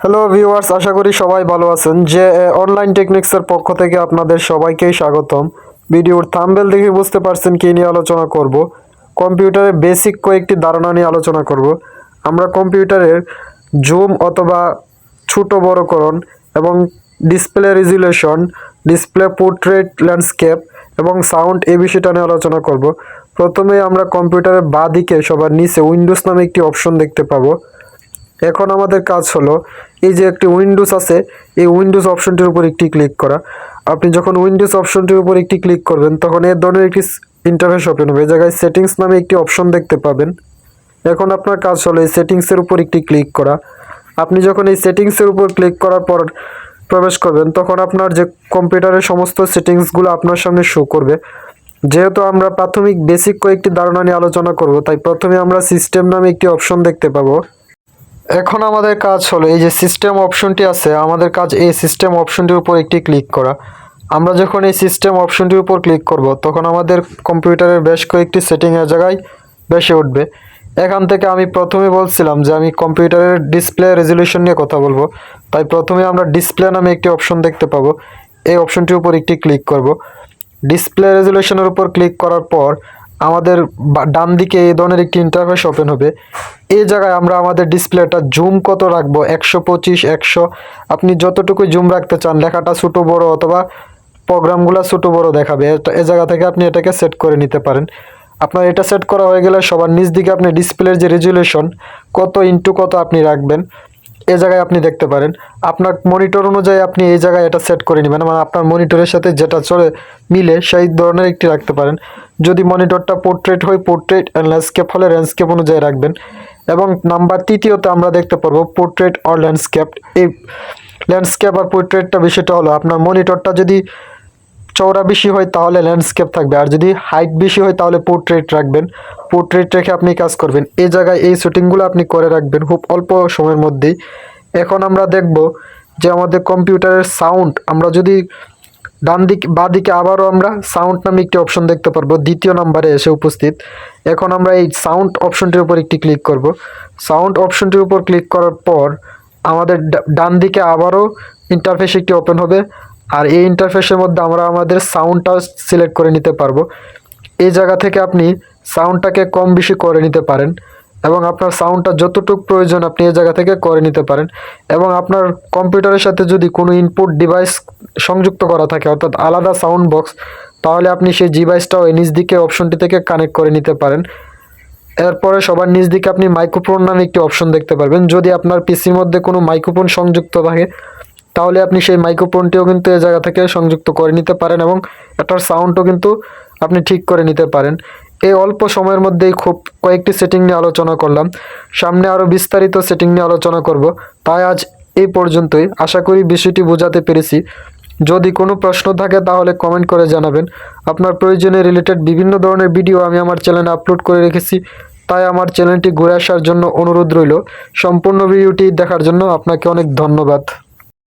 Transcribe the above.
Hello viewers আশা করি সবাই ভালো আছেন। যে অনলাইন টেকনিক্সের পক্ষ থেকে আপনাদের সবাইকেই স্বাগতম। ভিডিওর থাম্বেল দেখে বুঝতে পারছেন কী নিয়ে আলোচনা করব। কম্পিউটারের বেসিক কয়েকটি ধারণা নিয়ে আলোচনা করব। আমরা কম্পিউটারের জুম অথবা ছোট বড়করণ এবং display resolution display portrait landscape এবং সাউন্ড এই বিষয়টা নিয়ে আলোচনা করব। প্রথমে আমরা কম্পিউটারের বাঁ দিকে সবার নিচে উইন্ডোজ নামে একটি অপশন দেখতে পাবো। এখন আমাদের কাজ হলো, এই যে একটি উইন্ডোজ আছে, এই উইন্ডোজ অপশনটির উপর একটি ক্লিক করা। আপনি যখন উইন্ডোজ অপশনটির উপর একটি ক্লিক করবেন, তখন এর ধরনের একটি ইন্টারফেস ওপেন হবে। জায়গায় সেটিংস নামে একটি অপশন দেখতে পাবেন। এখন আপনার কাজ হলো এই সেটিংসের উপর একটি ক্লিক করা। আপনি যখন এই সেটিংসের উপর ক্লিক করার পর প্রবেশ করবেন, তখন আপনার যে কম্পিউটারের সমস্ত সেটিংসগুলো আপনার সামনে শো করবে। যেহেতু আমরা প্রাথমিক বেসিক কয়েকটি ধারণা নিয়ে আলোচনা করব, তাই প্রথমে আমরা সিস্টেম নামে একটি অপশন দেখতে পাবো। এখন আমাদের কাজ হলো, এই যে সিস্টেম অপশনটি আছে, আমাদের কাজ এই সিস্টেম অপশনটির উপর একটি ক্লিক করা। আমরা যখন এই সিস্টেম অপশনটির উপর ক্লিক করব, তখন আমাদের কম্পিউটারের বেশ কয়েকটি সেটিংয়ের জায়গায় বেশি উঠবে। এখান থেকে আমি প্রথমে বলছিলাম যে আমি কম্পিউটারের ডিসপ্লে রেজলিউশন নিয়ে কথা বলব। তাই প্রথমে আমরা ডিসপ্লে নামে একটি অপশন দেখতে পাবো। এই অপশনটির উপর একটি ক্লিক করব। ডিসপ্লে রেজলিউশনের উপর ক্লিক করার পর আমাদের ডান দিকে এই ধরনের একটি ইন্টারফেস ওপেন হবে। এই জায়গায় আমরা আমাদের ডিসপ্লেটা জুম কত রাখব? একশো পঁচিশ, একশো। আপনি যতটুকু জুম রাখতে চান, লেখাটা ছোটো, বড় অথবা প্রোগ্রামগুলো ছোটো, বড় দেখাবে। এ জায়গা থেকে আপনি এটাকে সেট করে নিতে পারেন। আপনার এটা সেট করা হয়ে গেলে সবার নিচ দিকে আপনি ডিসপ্লের যে রেজুলেশন কত ইন্টু কত আপনি রাখবেন এ জায়গায় আপনি দেখতে পারেন। আপনার মনিটর অনুযায়ী আপনি এই জায়গায় এটা সেট করে নেবেন মানে আপনার মনিটরের সাথে যেটা চলে মিলে সেই ধরনের একটি রাখতে পারেন। যদি মনিটরটা পোর্ট্রেট হয় পোর্ট্রেট ল্যান্ডস্কেপ হলে ল্যান্ডস্কেপ অনুযায়ী রাখবেন এবং নাম্বার তৃতীয়তে আমরা দেখতে পারব পোর্ট্রেট অর ল্যান্ডস্কেপ এই ল্যান্ডস্কেপ আর পোর্ট্রেটটা বিষয়টা হলো আপনার মনিটরটা যদি চওড়া বেশি হয় তাহলে ল্যান্ডস্কেপ থাকবে। আর যদি হাইট বেশি হয় তাহলে পোর্ট্রেট রাখবেন। পোর্ট্রেট রেখে আপনি কাজ করবেন। এই জায়গায় এই শুটিংগুলো আপনি করে রাখবেন খুব অল্প সময়ের মধ্যেই। এখন আমরা দেখব যে আমাদের কম্পিউটারের সাউন্ড আমরা যদি ডান দিক বা দিকে আবারও আমরা সাউন্ড নামে একটি অপশন দেখতে পারব, দ্বিতীয় নাম্বারে এসে উপস্থিত। এখন আমরা এই সাউন্ড অপশনটির উপর একটি ক্লিক করব। সাউন্ড অপশনটির উপর ক্লিক করার পর আমাদের ডান দিকে আবারও ইন্টারফেস একটি ওপেন হবে। আর এই ইন্টারফেসের মধ্যে আমরা আমাদের সাউন্ডটাও সিলেক্ট করে নিতে পারব। এই জায়গা থেকে আপনি সাউন্ডটাকে কম বেশি করে নিতে পারেন এবং আপনার সাউন্ডটা যতটুকু প্রয়োজন আপনি এই জায়গা থেকে করে নিতে পারেন এবং আপনার কম্পিউটারের সাথে যদি কোনো ইনপুট ডিভাইস সংযুক্ত করা থাকে, অর্থাৎ আলাদা সাউন্ড বক্স তাহলে আপনি সেই ডিভাইসটাও নিচ দিকে অপশনটি থেকে কানেক্ট করে নিতে পারেন। এরপরে সবার নিজ দিকে আপনি মাইক্রোফোন নামে একটি অপশন দেখতে পারবেন। যদি আপনার পিসির মধ্যে কোনো মাইক্রোফোন সংযুক্ত থাকে তাহলে আপনি সেই মাইক্রোফোনটিও কিন্তু এই জায়গা থেকে সংযুক্ত করে নিতে পারেন এবং এটার সাউন্ডও কিন্তু আপনি ঠিক করে নিতে পারেন। এই অল্প সময়ের মধ্যেই খুব কয়েকটি সেটিং নিয়ে আলোচনা করলাম। সামনে আরও বিস্তারিত সেটিং নিয়ে আলোচনা করব। তাই আজ এই পর্যন্তই। আশা করি বিষয়টি বোঝাতে পেরেছি। যদি কোনো প্রশ্ন থাকে তাহলে কমেন্ট করে জানাবেন। আপনার প্রয়োজনে রিলেটেড বিভিন্ন ধরনের ভিডিও আমি আমার চ্যানেলে আপলোড করে রেখেছি। তাই আমার চ্যানেলটি ঘুরে আসার জন্য অনুরোধ রইল। সম্পূর্ণ ভিডিওটি দেখার জন্য আপনাকে অনেক ধন্যবাদ।